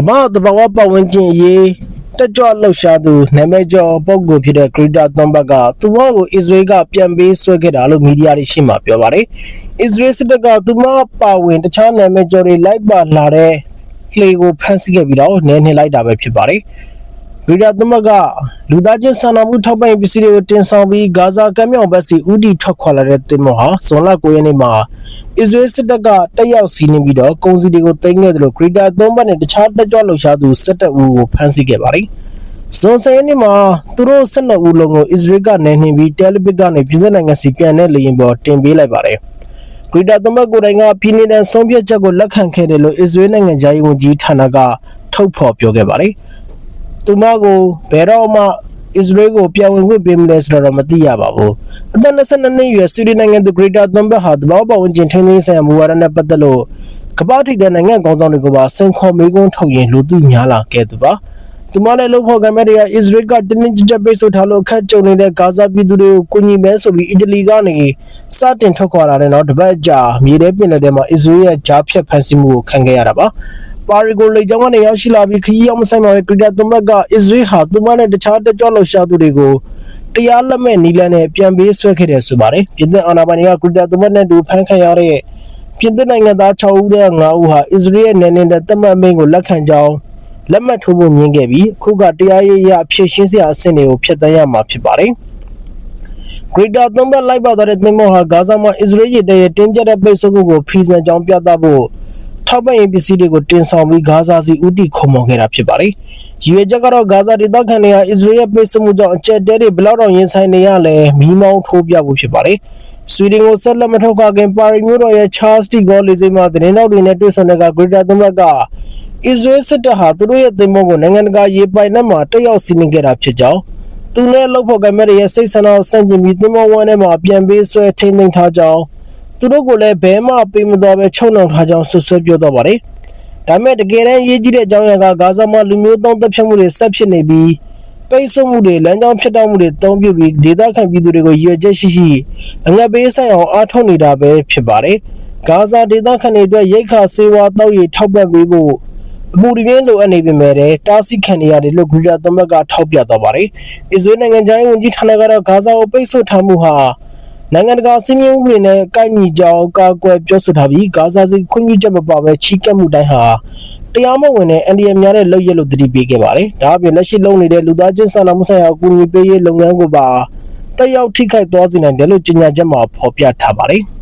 ကမ္ဘာတဘာဝပတ်ဝန်းကျင်အရေးတက်ကြွလှုပ်ရှားသူနာမည်ကျော်ပုဂ္ဂိုလ်ဖြစ်တဲ့ဂရီတာသွန်ဘတ်ကသူမကိုအစ္စရေးကပြန်ပေးဆွဲခဲ့တာလို့မီဒီယာတွေရှင်းမှာပြောပါတယ်။အစ္စရေးစစ်တပ်ကသူမပါဝင်တခြားနာမည်ကျော်တွေလိုက်ပါလာတဲ့လှေကိုဖမ်းဆီးခဲ့ပြီးတော့နည်းနည်းလိုက်တာပဲဖြစ်ပါတယ်။ ဂရီတာသွန်ဘတ်ကလူသားချင်းစာနာမှုထောက်ပံ့ရေးပစ္စည်းတွေကိုတင်ဆောင်ပြီးဂါဇာကမ်းမြောင်ဘက်စီဥတီထွက်ခွာလာတဲ့တင်မောဟာဇွန်လ9ရက်နေ့မှာအစ္စရေးစစ်တပ်ကတက်ရောက်စီးနင်းပြီးတော့ကုန်စည်တွေကိုသိမ်းခဲ့တယ်လို့ဂရီတာသုံးဘတ်နဲ့တခြားတက်ကြွလှုပ်ရှားသူစစ်တပ်ဦးကိုဖမ်းဆီးခဲ့ပါတယ်။ဇွန်10ရက်နေ့မှာသူတို့12ဦးလုံးကိုအစ္စရေးကနေနှင်ပြီးတယ်လီဗစ်ကနေပြည်내နိုင်ငံစီပြန်တဲ့လေယာဉ်ပေါ်တင်ပေးလိုက်ပါတယ်။ဂရီတာသုံးဘတ်ကိုယ်တိုင်ကပြည်내တဲ့ဆုံးဖြတ်ချက်ကိုလက်ခံခဲ့တယ်လို့အစ္စရေးနိုင်ငံသားရေးဝန်ကြီးဌာနကထုတ်ဖော်ပြောခဲ့ပါတယ်။ သူမကိုဘယ်တော့မှအစ္စရေးကိုပြောင်းဝင်ခွင့်ပေးမလဲဆိုတော့မသိရပါဘူး။အသက်22နှစ်အရွယ်ဆွီဒင်နိုင်ငံသူဂရီတာသွန်ဘတ်ဟာတဘောပဝင်ကျင်ထင်းထင်းဆိုင်ရာမူဝါဒနဲ့ပတ်သက်လို့ကမ္ဘာထိပ်တဲ့နိုင်ငံကောင်းဆောင်တွေကိုပါစင်ခေါ်မေးခွန်းထုတ်ရင်လူသိများလာခဲ့သူပါ။ဒီမလည်းလို့ဖော်ကမဲ့တွေကအစ္စရေးကတင်းတင်းကြပ်ကြပ်ပိတ်ဆို့ထားလို့အခက်ကြုံနေတဲ့ဂါဇာပြည်သူတွေကိုကူညီမဲဆိုပြီးအီတလီကနေစတင်ထွက်ခွာလာတဲ့နောက်တပတ်ကြာမြေထဲပြင်လက်ထဲမှာအစ္စရေးရဲ့ဂျားဖြတ်ဖန်ဆီးမှုကိုခံခဲ့ရတာပါ။ ပါရီကိုလေကြောင်းကနေရောက်ရှိလာပြီးခရီးရောက်မဆိုင်ပါပဲဂရီတာသွန်ဘတ်ကအစ္စရေးဟာသူမနဲ့တခြားတက်ကြွလှုပ်ရှားသူတွေကိုတရားလက်မဲ့နီလန်နဲ့ပြန်ပေးဆွဲခဲ့တယ်ဆိုပါတယ်။ပြည်သက်အာဏာပိုင်တွေကဂရီတာသွန်ဘတ်နဲ့တူဖမ်းခံရတဲ့ပြင်သစ်နိုင်ငံသား6ဦးတဲ့9ဦးဟာအစ္စရေးရဲ့နယ်နေတဲ့တတ်မှတ်မိန့်ကိုလက်ခံကြောင်းလက်မှတ်ထိုးဖို့ညှင်းခဲ့ပြီးအခုကတရားရေးရအဖြစ်ရှင်းစရာအဆင့်တွေကိုဖျက်သိမ်းရမှာဖြစ်ပါတယ်။ဂရီတာသုံးဘက်လိုက်ပါသွားတဲ့သင်္ဘောဟာဂါဇာမှာအစ္စရေးရေတပ်ရဲ့တင်းကျပ်တဲ့ပိတ်ဆို့မှုကိုဖီဆန်ကြောင်းပြသဖို့ ထောက်ပံ့ရေးပစ္စည်းတွေကိုတင်ဆောင်ပြီးဂါဇာစီဦးတည်ခုံမော်ခဲ့တာဖြစ်ပါတယ်။ရည်ရွယ်ချက်ကတော့ဂါဇာဒေသခံတွေဟာအစ္စရေးရဲ့ပိတ်ဆို့မှုကြောင့်အကြက်တဲတွေဘယ်လောက်တောင်ရင်ဆိုင်နေရလဲမီးမောင်းထိုးပြဖို့ဖြစ်ပါတယ်။ဆွီဒင်ကိုဆက်လက်မထုတ်ခခင်ပါရီမျိုးတော်ရဲ့ Charles de Gaulle လေဆိပ်မှာသတင်းတော်တွေနဲ့တွေ့ဆုံတဲ့ကဂရီတာသုံးဘက်ကအစ္စရေးစစ်တပ်ဟာသူတို့ရဲ့သင်္ဘောကိုနိုင်ငံတကာရေပိုင်နက်မှာတက်ရောက်စီးနင်းခဲ့တာဖြစ်ကြောင်းသူနဲ့လှုပ်ဖို့ကမဲ့ရဲ့စိတ်ဆန္ဒကိုစန့်ကျင်ပြီးသင်္ဘောဝမ်းထဲမှာပြန်ပေးဆွဲထိန်းသိမ်းထားကြောင်း သူတို့ကိုလည်းဘဲမှပေးမတော်ပဲချုပ်နှောင်ထားကြောင်းဆွဆွဲပြောတော့ပါတယ်။ဒါပေမဲ့တကယ်တမ်းရေးကြီးတဲ့အကြောင်းအရာကဂါဇာမှာလူမျိုးတုံးတပ်ဖြတ်မှုတွေဆက်ဖြစ်နေပြီးပိတ်ဆို့မှုတွေလမ်းကြောင်းဖြစ်တောက်မှုတွေတုံးပြပြီးဒေသခံပြည်သူတွေကိုရည်ရွယ်ချက်ရှိရှိအငတ်ပေးဆိုင်အောင်အားထုတ်နေတာပဲဖြစ်ပါတယ်။ဂါဇာဒေသခံတွေအတွက်ရိတ်ခါစေဝါတောက်ရည်ထောက်ပံ့ပေးဖို့အမှုရင်းလိုအပ်နေပေမဲ့လည်းတားဆီးခံနေရတယ်လို့ဂရီတာသမက်ကထောက်ပြသွားပါတယ်။အစ္စရေးနိုင်ငံသားဝန်ကြီးဌာနကတော့ဂါဇာကိုပိတ်ဆို့ထားမှုဟာ နိုင်ငံတကာစီမံဥပဒေနဲ့ကိုက်ညီကြောင်းကာကွယ်ပြောဆိုထားပြီးဂါဇာစီခွင့်ပြုချက်မပါဘဲချီးကပ်မှုတိုင်းဟာတရားမဝင်တဲ့အန်ဒီယများတဲ့လုပ်ရက်လို့တတိပေးခဲ့ပါတယ်။ဒါအပြင်လက်ရှိလုပ်နေတဲ့လူသားချင်းစာနာမှုဆိုင်ရာအကူအညီပေးရေးလုပ်ငန်းကိုပါတက်ရောက်ထိခိုက်သွားစေနိုင်တယ်လို့ကြေညာချက်မှာဖော်ပြထားပါတယ်။